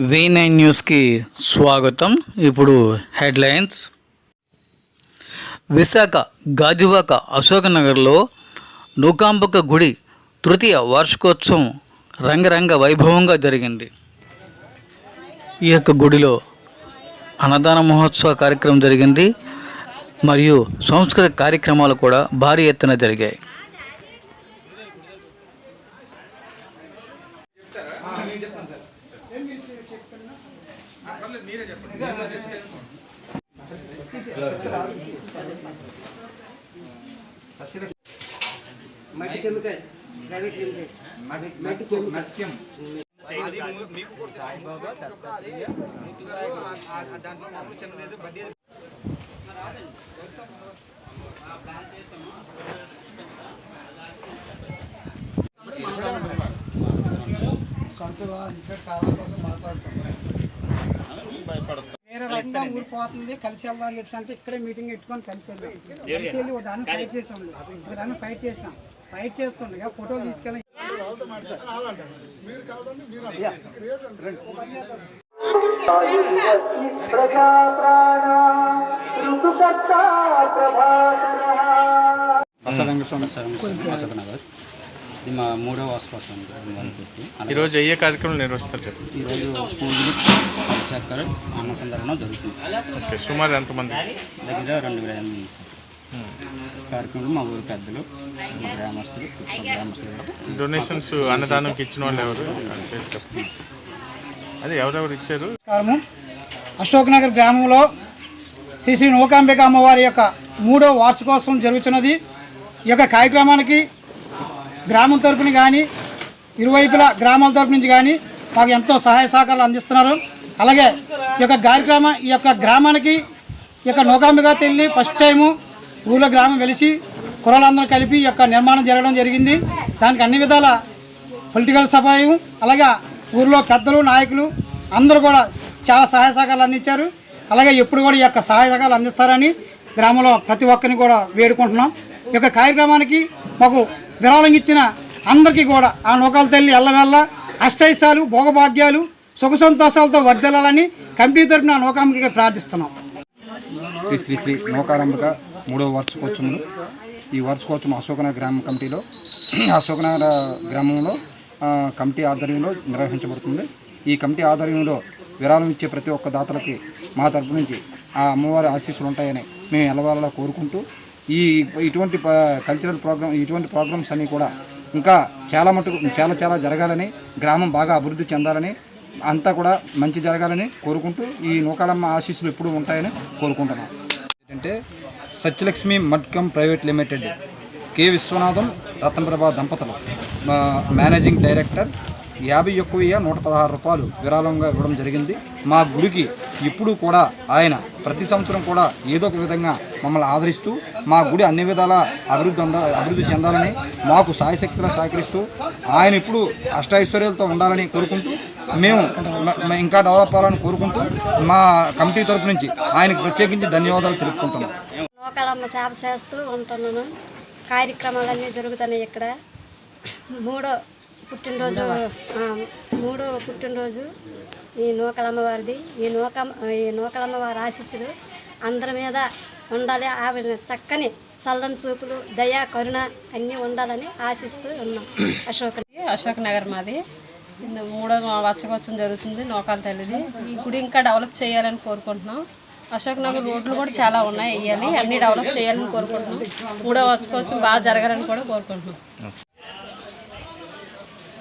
V nine న్యూస్కి స్వాగతం. ఇప్పుడు హెడ్లైన్స్. విశాఖ గాజువాక అశోకనగర్లో నూకాంబక గుడి తృతీయ వార్షికోత్సవం రంగరంగ వైభవంగా జరిగింది. ఈ యొక్క గుడిలో అన్నదాన మహోత్సవ కార్యక్రమం జరిగింది. మరియు సాంస్కృతిక కార్యక్రమాలు కూడా భారీ ఎత్తున జరిగాయి. Matti chemical private limited Matti chemical. వేరే ఊరు పోతుంది కలిసి వెళ్దాం అని చెప్పి అంటే ఇక్కడే మీటింగ్ పెట్టుకొని కలిసి వెళ్ళాం కలిసి వెళ్ళి ఒక దాన్ని ఫైట్ చేసాం ఒక దాన్ని ఫైట్ చేసాం. ఫైట్ చేస్తుండగా ఫోటోలు తీసుకెళ్ళి వెంకటస్వామి అశోక్ నగర్ ఇది మా మూడో వాసుకోసం అనుకుంటు ఈరోజు అయ్యే కార్యక్రమం నిర్వహిస్తారు చెప్పు ఈరోజు పూజలు చక్కెర అన్న సందర్భం జరుగుతుంది సార్. సుమారు ఎంతమంది? దగ్గర రెండు వేల ఎనిమిది సార్. కార్యక్రమంలో మా ఊరు పెద్దలు మా గ్రామస్తులు గ్రామస్తులు డొనేషన్స్ అన్నదానంకి ఇచ్చిన వాళ్ళు ఎవరు? అదే ఎవరెవరు ఇచ్చారు? నమస్కారము. అశోక్ నగర్ గ్రామంలో శ్రీ శ్రీ నూకాంబిక అమ్మవారి యొక్క మూడో వార్షికోత్సవం జరుగుతున్నది. ఈ యొక్క కార్యక్రమానికి గ్రామం తరపున కానీ ఇరువైపుల గ్రామాల తరపు నుంచి కానీ మాకు ఎంతో సహాయ సహకారాలు అందిస్తున్నారు. అలాగే ఈ యొక్క కార్యక్రమం ఈ యొక్క గ్రామానికి ఈ యొక్క నూకాంబిగా తల్లి ఫస్ట్ టైము ఊళ్ళో గ్రామం వెలిసి కురాలందరూ కలిపి ఈ యొక్క నిర్మాణం జరగడం జరిగింది. దానికి అన్ని విధాల పొలిటికల్ సహాయం అలాగే ఊర్లో పెద్దలు నాయకులు అందరూ కూడా చాలా సహాయ సహకారాలు అందించారు. అలాగే ఎప్పుడు కూడా ఈ యొక్క సహాయ సహకారాలు అందిస్తారని గ్రామంలో ప్రతి ఒక్కరిని కూడా వేడుకుంటున్నాం. ఈ యొక్క కార్యక్రమానికి మాకు విరాళం ఇచ్చిన అందరికీ కూడా ఆ నూకాల తల్లి ఎల్లవెల్ల అష్టైశాలు భోగభాగ్యాలు సుఖ సంతోషాలతో వర్ధిల్లాలని కంపెనీ తరపున నూకాంబిక ప్రార్థిస్తున్నాం. శ్రీ శ్రీ శ్రీ నౌకారంభిక మూడవ వార్షికోత్సవంలో ఈ వార్షికోత్సవం అశోకనగర్ గ్రామ కమిటీలో అశోకనగర్ గ్రామంలో కమిటీ ఆధ్వర్యంలో నిర్వహించబడుతుంది. ఈ కమిటీ ఆధ్వర్యంలో విరాళం ఇచ్చే ప్రతి ఒక్క దాతలకి మా తరపు నుంచి ఆ అమ్మవారి ఆశీస్సులు ఉంటాయని మేము ఎలవాలలో కోరుకుంటూ ఈ ఇటువంటి ప- కల్చరల్ ప్రోగ్రామ్ ఇటువంటి ప్రోగ్రామ్స్ అన్నీ కూడా ఇంకా చాలా మటుకు చాలా చాలా జరగాలని గ్రామం బాగా అభివృద్ధి చెందాలని అంతా కూడా మంచి జరగాలని కోరుకుంటూ ఈ నూకాలమ్మ ఆశీస్సులు ఎప్పుడూ ఉంటాయని కోరుకుంటున్నాం. ఏంటంటే Satyalakshmi Madkam private limited K Viswanatham Ratnaprabha దంపతులు. మా మేనేజింగ్ డైరెక్టర్ యాభై ఎక్కువ నూట పదహారు రూపాయలు విరాళంగా ఇవ్వడం జరిగింది. మా గుడికి ఇప్పుడు కూడా ఆయన ప్రతి సంవత్సరం కూడా ఏదో ఒక విధంగా మమ్మల్ని ఆదరిస్తూ మా గుడి అన్ని విధాల అభివృద్ధి అభివృద్ధి చెందాలని మాకు సాయశక్తిలా సహకరిస్తూ ఆయన ఇప్పుడు అష్టైశ్వర్యాలతో ఉండాలని కోరుకుంటూ మేము ఇంకా డెవలప్ అవ్వాలని కోరుకుంటూ మా కమిటీ తరపు నుంచి ఆయనకు ప్రత్యేకించి ధన్యవాదాలు తెలుపుకుంటున్నాం. నూకాలమ్మ సేవ చేస్తూ ఉంటున్నాను. కార్యక్రమాలన్నీ జరుగుతున్నాయి ఇక్కడ. మూడో పుట్టినరోజు మూడో పుట్టినరోజు ఈ నూకలమ్మ వారిది ఈ నూక ఈ నూకలమ్మ వారి ఆశీస్సులు అందరి మీద ఉండాలి. ఆవిడ చక్కని చల్లని చూపులు దయ కరుణ అన్నీ ఉండాలని ఆశిస్తూ ఉన్నాం. అశోక్ అశోక్ నగర్ మాది. మూడో వార్షికోత్సవం జరుగుతుంది నోకాల తల్లిది. ఈ గుడి ఇంకా డెవలప్ చేయాలని కోరుకుంటున్నాం. అశోక్ నగర్ రోడ్లు కూడా చాలా ఉన్నాయి వేయాలి అన్నీ డెవలప్ చేయాలని కోరుకుంటున్నాం. మూడో వార్షికోత్సవం బాగా జరగాలని కూడా కోరుకుంటున్నాం.